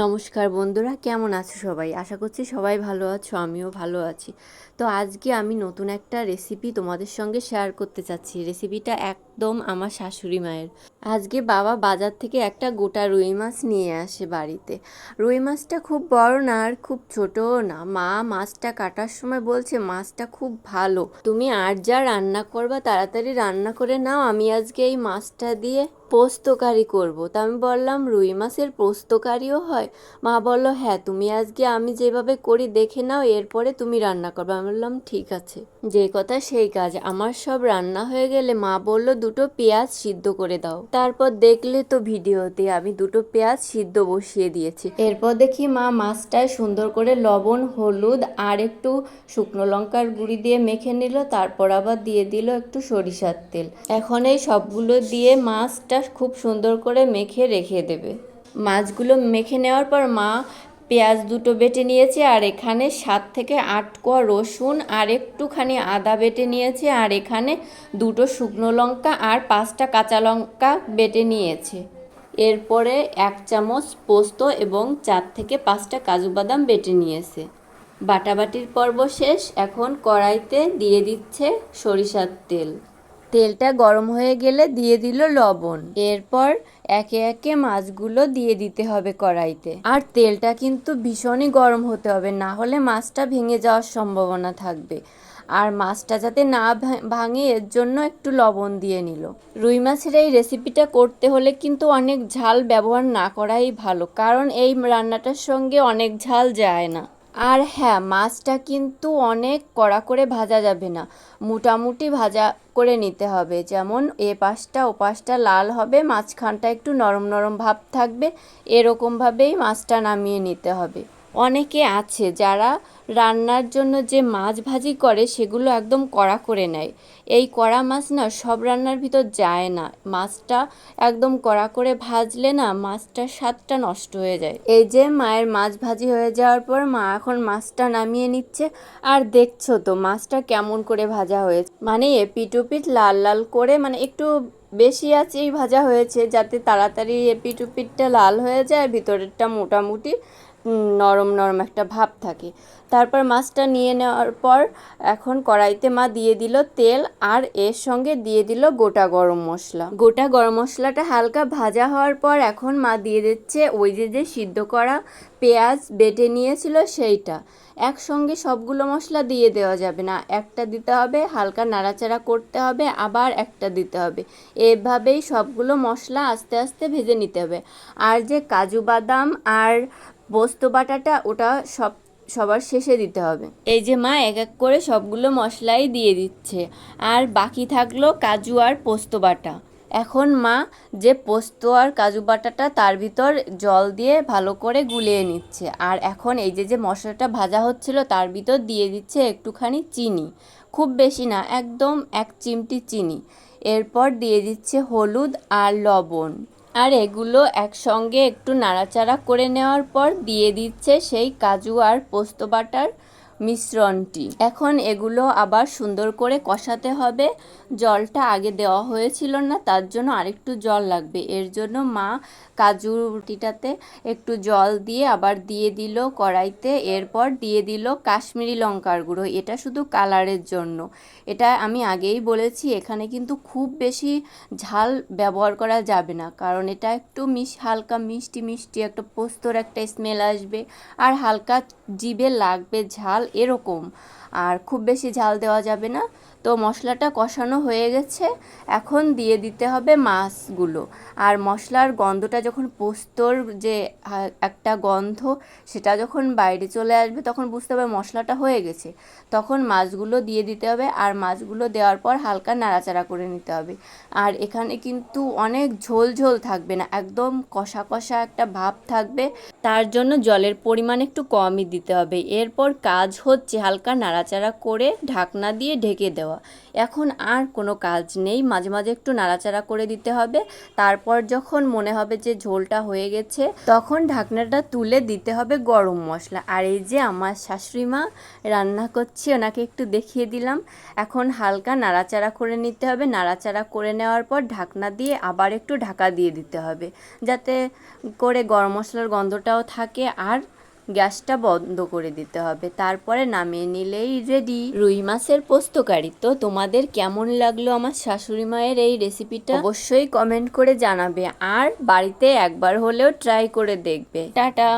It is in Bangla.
নমস্কার বন্ধুরা, কেমন আছো সবাই? আশা করছি সবাই ভালো আছো, আমিও ভালো আছি। তো আজকে আমি নতুন একটা রেসিপি তোমাদের সঙ্গে শেয়ার করতে চাচ্ছি। রেসিপিটা একদম আমার শাশুড়ি মায়ের। আজকে বাবা বাজার থেকে একটা গোটা রুই মাছ নিয়ে আসে বাড়িতে। রুই মাছটা খুব বড় না আর খুব ছোটও না। মা মাছটা কাটার সময় বলছে, মাছটা খুব ভালো। তুমি আর যা রান্না করবা তাড়াতাড়ি রান্না করে নাও। আমি আজকে এই মাছটা দিয়ে পোস্তকারি করব। তা আমি বললাম, রুই মাছের পোস্তকারিও হয়? মা বলল হ্যাঁ তুমি আজকে আমি যেভাবে করি দেখে নাও, এরপরে তুমি রান্না করবে। আমি বললাম, ঠিক আছে। যে কথা সেই কাজ। আমার সব রান্না হয়ে গেলে মা বলল দুটো পেঁয়াজ সিদ্ধ করে দাও। তারপর দেখলে তো ভিডিওতে আমি দুটো পেঁয়াজ সিদ্ধ বসিয়ে দিয়েছি। এরপর দেখি মা মাছটায় সুন্দর করে লবণ, হলুদ আর একটু শুকনো লঙ্কার গুঁড়ি দিয়ে মেখে নিল, তারপর আবার দিয়ে দিল একটু সরিষার তেল। এখন এই সবগুলো দিয়ে মাছটা খুব সুন্দর করে মেখে রেখে দেবে। মাছগুলো মেখে নেওয়ার পর মা পেঁয়াজ দুটো বেটে নিয়েছে, আর এখানে সাত থেকে আট কোয়া রসুন, আর একটুখানি আদা বেটে নিয়েছে, আর এখানে দুটো শুকনো লঙ্কা আর পাঁচটা কাঁচা লঙ্কা বেটে নিয়েছে। এরপরে এক চামচ পোস্ত এবং চার থেকে পাঁচটা কাজু বাদাম বেটে নিয়েছে। বাটাবাটির পর্ব শেষ, এখন কড়াইতে দিয়ে দিচ্ছে সরিষার তেল। তেলটা গরম হয়ে গেলে দিয়ে দিল লবণ। এরপর একে একে মাছগুলো দিয়ে দিতে হবে কড়াইতে। আর তেলটা কিন্তু ভীষণই গরম হতে হবে, না হলে মাছটা ভেঙে যাওয়ার সম্ভাবনা থাকবে। আর মাছটা যাতে না ভাঙে, এর জন্য একটু লবণ দিয়ে নিল। রুই মাছের এই রেসিপিটা করতে হলে কিন্তু অনেক ঝাল ব্যবহার না করাই ভালো, কারণ এই রান্নাটার সঙ্গে অনেক ঝাল যায় না। আর হ্যাঁ মাছটা কিন্তু অনেক কড়া করে ভাজা যাবে না। মোটামুটি ভাজা করে নিতে হবে। যেমন এ পাশটা, ও পাশটা লাল হবে, মাঝখানটা একটু নরম নরম ভাব থাকবে। এরকমভাবেই মাছটা নামিয়ে নিতে হবে। অনেকে আছে যারা রান্নার জন্য যে মাছ ভাজি করে সেগুলো একদম কড়া করে নেয়। এই কড়া মাছ না সব রান্নার ভিতর যায় না। মাছটা একদম কড়া করে ভাজলে না মাছটার স্বাদটা নষ্ট হয়ে যায়। এই যে মায়ের মাছ ভাজি হয়ে যাওয়ার পর মা এখন মাছটা নামিয়ে নিচ্ছে। আর দেখছ তো মাছটা কেমন করে ভাজা হয়েছে। মানে এপিটুপিট লাল লাল করে মানে একটু বেশি আঁচেই ভাজা হয়েছে যাতে তাড়াতাড়ি এপিটুপিটটা লাল হয়ে যায়, ভিতরেরটা মোটামুটি নরম নরম একটা ভাব থাকে। তারপর মাছটা নিয়ে নেওয়ার পর এখন কড়াইতে মা দিয়ে দিল তেল আর এর সঙ্গে দিয়ে দিল গোটা গরম মশলা। গোটা গরম মশলাটা হালকা ভাজা হওয়ার পর এখন মা দিয়ে দিচ্ছে ওই যে যে সিদ্ধ করা পেঁয়াজ বেটে নিয়েছিল সেইটা। একসঙ্গে সবগুলো মশলা দিয়ে দেওয়া যাবে না। একটা দিতে হবে, হালকা নাড়াচাড়া করতে হবে, আবার একটা দিতে হবে। এভাবেই সবগুলো মশলা আস্তে আস্তে ভেজে নিতে হবে। আর যে কাজু বাদাম আর পোস্ত বাটাটা ওটা সব, সবার শেষে দিতে হবে। এই যে মা, এক এক করে সবগুলো মশলাই দিয়ে দিচ্ছে। আর বাকি থাকল কাজু আর পোস্ত বাটা। এখন মা যে পোস্ত আর কাজু বাটাটা তার ভিতর জল দিয়ে ভালো করে গুলিয়ে নিচ্ছে। আর এখন এই যে যে মশলাটা ভাজা হচ্ছিল তার ভিতর দিয়ে দিচ্ছে একটুখানি চিনি। খুব বেশি না, একদম এক চিমটি চিনি। এরপর দিয়ে দিচ্ছে হলুদ আর লবণ। আর এগুলো একসঙ্গে একটু নাড়াচাড়া করে নেওয়ার পর দিয়ে দিচ্ছে সেই কাজু আর পোস্ত বাটার। মিশ্রণটি। এখন এগুলো আবার সুন্দর করে কষাতে হবে। জলটা আগে দেওয়া হয়েছিল না, তার জন্য আরেকটু জল লাগবে। এর জন্য মা কাজু রুটিটাতে একটু জল দিয়ে আবার দিয়ে দিল কড়াইতে, এরপর দিয়ে দিল কাশ্মীরি লঙ্কার গুঁড়ো। এটা শুধু কালারের জন্য। এটা আমি আগেই বলেছি, এখানে কিন্তু খুব বেশি ঝাল ব্যবহার করা যাবে না, কারণ এটা একটু মিশ, হালকা মিষ্টি মিষ্টি একটা পোস্তর একটা স্মেল আসবে। আর হালকা জিভে লাগবে ঝাল এরকম। আর খুব বেশি ঝাল দেওয়া যাবে না। তো মশলাটা কষানো হয়ে গেছে। এখন দিয়ে দিতে হবে মাছগুলো। আর মশলার গন্ধটা যখন পোস্তর যে একটা গন্ধ, সেটা যখন বাইরে চলে আসবে, তখন বুঝতে হবে মশলাটা হয়ে গেছে। তখন মাছগুলো দিয়ে দিতে হবে, আর মাছগুলো দেওয়ার পর হালকা নাড়াচাড়া করে নিতে হবে। আর এখানে কিন্তু অনেক ঝোল ঝোল থাকবে না, একদম কষা কষা একটা ভাব থাকবে। তার জন্য জলের পরিমাণ একটু কমই দিতে হবে। এরপর কাজ হচ্ছে হালকা নাড়াচাড়া করে ঢাকনা দিয়ে ঢেকে দেওয়া। এখন আর কোনো কাজ নেই। মাঝে মাঝে একটু নাড়াচাড়া করে দিতে হবে। তারপর যখন মনে হবে যে ঝোলটা হয়ে গেছে, তখন ঢাকনাটা তুলে দিতে হবে গরম মশলা। আর এই যে আমার শাশুড়ি মা রান্না করছে, ওনাকে একটু দেখিয়ে দিলাম। এখন হালকা নাড়াচাড়া করে নিতে হবে। নাড়াচাড়া করে নেওয়ার পর ঢাকনা দিয়ে আবার একটু ঢাকা দিয়ে দিতে হবে। যাতে করে গরম মশলার গন্ধটাও থাকে। আর গ্যাসটা বন্ধ করে দিতে হবে। তারপরে নামিয়ে নিলেই রেডি রুই মাছের পোস্তকারি তো তোমাদের কেমন লাগল আমার শাশুড়ি মায়ের এই রেসিপিটা অবশ্যই কমেন্ট করে জানাবে। আর বাড়িতে একবার হলেও ট্রাই করে দেখবে। টাটা!